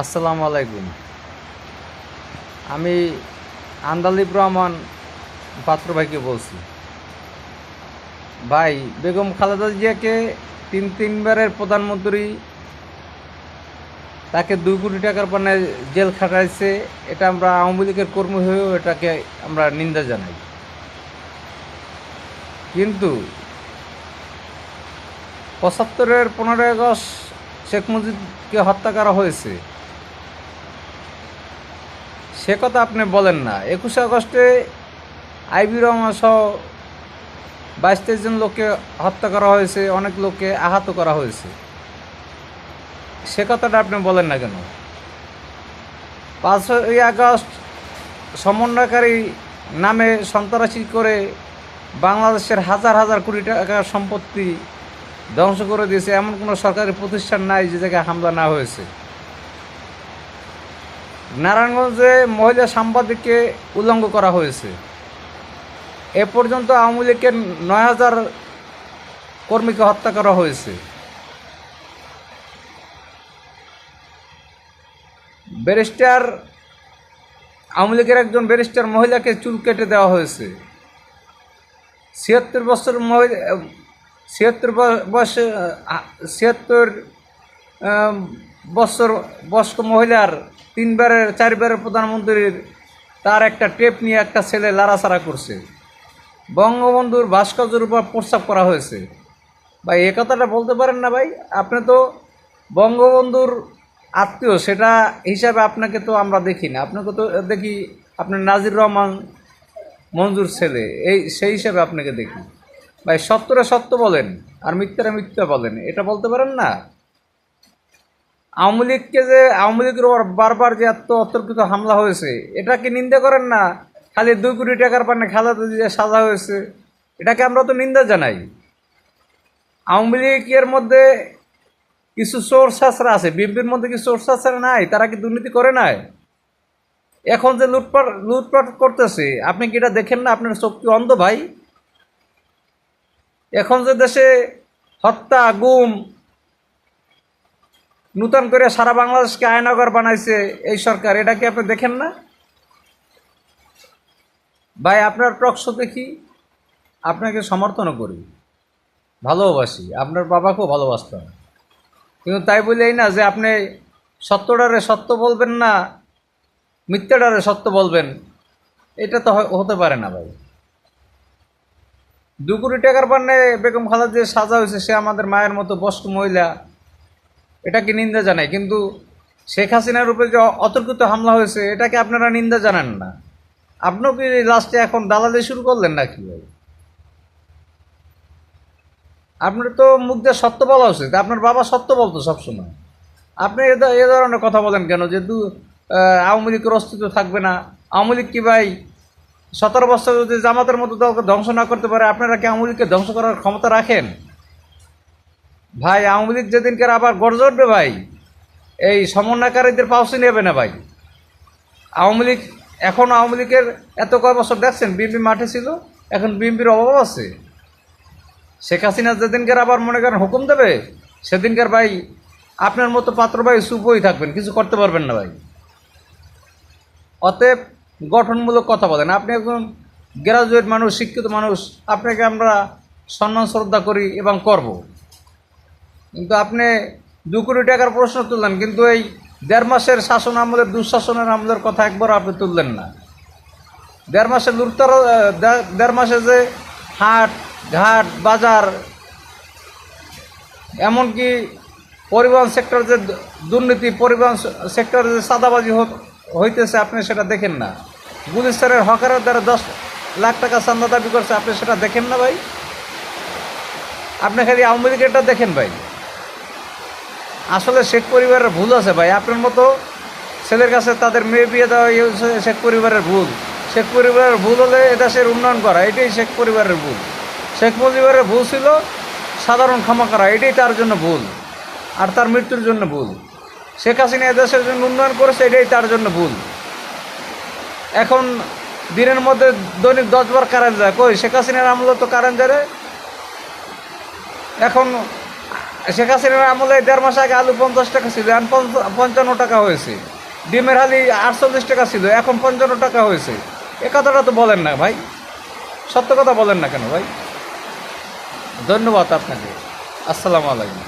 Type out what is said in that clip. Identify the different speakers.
Speaker 1: আসসালামু আলাইকুম। আমি আন্দালিব রহমান পাত্র ভাইকে বলছি। ভাই, বেগম খালেদা জিয়াকে তিন তিনবারের প্রধানমন্ত্রী, তাকে দুই কোটি টাকার পানে জেল খাটাইছে, এটা আমরা আওয়ামী লীগের কর্মী হয়েও এটাকে আমরা নিন্দা জানাই। কিন্তু পঁচাত্তরের পনেরোই আগস্ট শেখ মুজিবকে হত্যা করা হয়েছে। সে কথা আপনি বলেন না। একুশে আগস্টে আইবি রহমান সহ বাইশ তেইশ জন লোককে হত্যা করা হয়েছে, অনেক লোককে আহত করা হয়েছে। সে কথাটা আপনি বলেন না কেন? পাঁচই আগস্ট সমন্বয়কারী নামে সন্ত্রাসী করে বাংলাদেশের হাজার হাজার কোটি টাকার সম্পত্তি ধ্বংস করে দিয়েছে। এমন কোনো সরকারি প্রতিষ্ঠান নাই যে জায়গায় হামলা না হয়েছে। নারায়ণগঞ্জে মহিলা সাংবাদিককে উল্লঙ্ঘ করা হয়েছে। এ পর্যন্ত আওয়ামী লীগের নয় হাজার কর্মীকে হত্যা করা হয়েছে। ব্যারিস্টার, আওয়ামী লীগের একজন ব্যারিস্টার মহিলাকে চুল কেটে দেওয়া হয়েছে। ছিয়াত্তর বছর মহিলা ছিয়াত্তর বয়সে ছিয়াত্তর বছর বয়স্ক মহিলার তিনবারের, চারবারের প্রধানমন্ত্রীর তার একটা টেপ নিয়ে একটা ছেলে লাড়াছাড়া করছে। বঙ্গবন্ধুর ভাস্কর্যের উপর প্রস্তাব করা হয়েছে। ভাই, এ কথাটা বলতে পারেন না ভাই? আপনি তো বঙ্গবন্ধুর আত্মীয়, সেটা হিসাবে আপনাকে তো আমরা দেখি না। আপনাকে তো দেখি আপনি নাজির রহমান মঞ্জুর ছেলে, এই, সেই হিসাবে আপনাকে দেখি। ভাই, সত্যরা সত্য বলেন, আর মিথ্যারা মিথ্যা বলেন, এটা বলতে পারেন না? আওয়ামী লীগকে যে, আওয়ামী লীগের ওপর বারবার যে এত অতর্কিত হামলা হয়েছে এটাকে নিন্দা করেন না? খালি দুই কোটি টাকার পানে খালাদা দিয়ে সাজা হয়েছে এটাকে আমরা তো নিন্দা জানাই? আওয়ামী লীগের মধ্যে কিছু চোর শাসরা আছে, বিএনপির মধ্যে কিছু চোর শাসরা নাই? তারা কি দুর্নীতি করে নাই? এখন যে লুটপাট লুটপাট করতেছে, আপনি কি এটা দেখেন না? আপনার কি অন্ধ ভাই? এখন যে দেশে হত্যা, গুম নূতন করে সারা বাংলাদেশকে আয়নগর বানাইছে এই সরকার, এটা কি আপনি দেখেন না? ভাই, আপনার টকশো দেখি, আপনাকে সমর্থনও করি, ভালোবাসি, আপনার বাবাকেও ভালোবাসতাম। কিন্তু তাই বলেই না যে আপনি সত্যটারে সত্য বলবেন না, মিথ্যাটারে সত্য বলবেন, এটা তো হতে পারে না ভাই। দু কোটি টাকার পান্নে বেগম খালেদা যে সাজা হয়েছে, সে আমাদের মায়ের মতো বয়স্ক মহিলা এটাকে নিন্দা জানাই কিন্তু শেখ হাসিনার উপরে যে অতর্কিত হামলা হয়েছে, এটাকে আপনারা নিন্দা জানান না। আপনিও কি লাস্টে এখন দালালি শুরু করলেন নাকি? ভাই আপনার তো মুখ দিয়ে সত্য বলা উচিত, আপনার বাবা সত্য বলতো সবসময়। আপনি এ ধরনের কথা বলেন কেন যে দু আওয়ামী লীগের অস্তিত্ব থাকবে না? আওয়ামী লীগ কি ভাই সতেরো বছর যদি জামাতের মতো দলকে ধ্বংস না করতে পারে, আপনারা কি আওয়ামী লীগকে ধ্বংস করার ক্ষমতা রাখেন? ভাই, আওয়ামী লীগ যেদিনকার আবার গড়ে উঠবে ভাই, এই সমন্বয়কারীদের পাউসি নেবে না ভাই। আওয়ামী লীগ, এখন আওয়ামী লীগের এত কয় বছর দেখছেন, বিএনপি মাঠে ছিল, এখন বিএনপির অভাব আছে। শেখ হাসিনা যেদিনকার আবার মনে করেন হুকুম দেবে, সেদিনকার ভাই, আপনার মতো পাত্র ভাই সুপই থাকবেন, কিছু করতে পারবেন না ভাই। অতএব গঠনমূলক কথা বলেন, আপনি একজন গ্রাজুয়েট মানুষ, শিক্ষিত মানুষ, আপনাকে আমরা সম্মান, শ্রদ্ধা করি এবং করব। কিন্তু আপনি দু কোটি টাকার প্রশ্ন তুললেন, কিন্তু এই দেড় মাসের শাসন আমলের, দুঃশাসনের আমলের কথা একবার আপনি তুললেন না। দেড় মাসে লুটতার দেড় মাসে যে হাট, ঘাট, বাজার, এমনকি পরিবহন সেক্টর যে দুর্নীতি, পরিবহন সেক্টরে যে সাদাবাজি হইতেছে, আপনি সেটা দেখেন না। গুলিস্তারের হকারের দ্বারা দশ লাখ টাকা চান্দা দাবি করছে, আপনি সেটা দেখেন না ভাই? আপনি খালি আওয়ামী লীগেরটা দেখেন ভাই। আসলে শেখ পরিবারের ভুল আছে ভাই। আপনার মতো ছেলের কাছে তাদের মেয়ে বিয়ে দেওয়া শেখ পরিবারের ভুল। শেখ পরিবারের ভুল হলে এদেশের উন্নয়ন করা, এটাই শেখ পরিবারের ভুল। শেখ পরিবারের ভুল ছিল সাধারণ ক্ষমা করা, এটাই তার জন্য ভুল আর তার মৃত্যুর জন্য ভুল। শেখ হাসিনা এদেশের জন্য উন্নয়ন করেছে, এটাই তার জন্য ভুল। এখন দিনের মধ্যে দৈনিক দশবার কারেন্ট যায়। কই শেখ হাসিনার আমলে তো কারেন্ট যায় এখন শেখ হাসিনার আমলে দেড় মাস আগে আলু পঞ্চাশ টাকা ছিল, এখন পঞ্চান্ন টাকা হয়েছে। ডিমের হালি আটচল্লিশ টাকা ছিল, এখন পঞ্চান্ন টাকা হয়েছে। এ কথাটা তো বলেন না ভাই। সত্য কথা বলেন না কেন ভাই? ধন্যবাদ আপনাকে। আসসালামু আলাইকুম।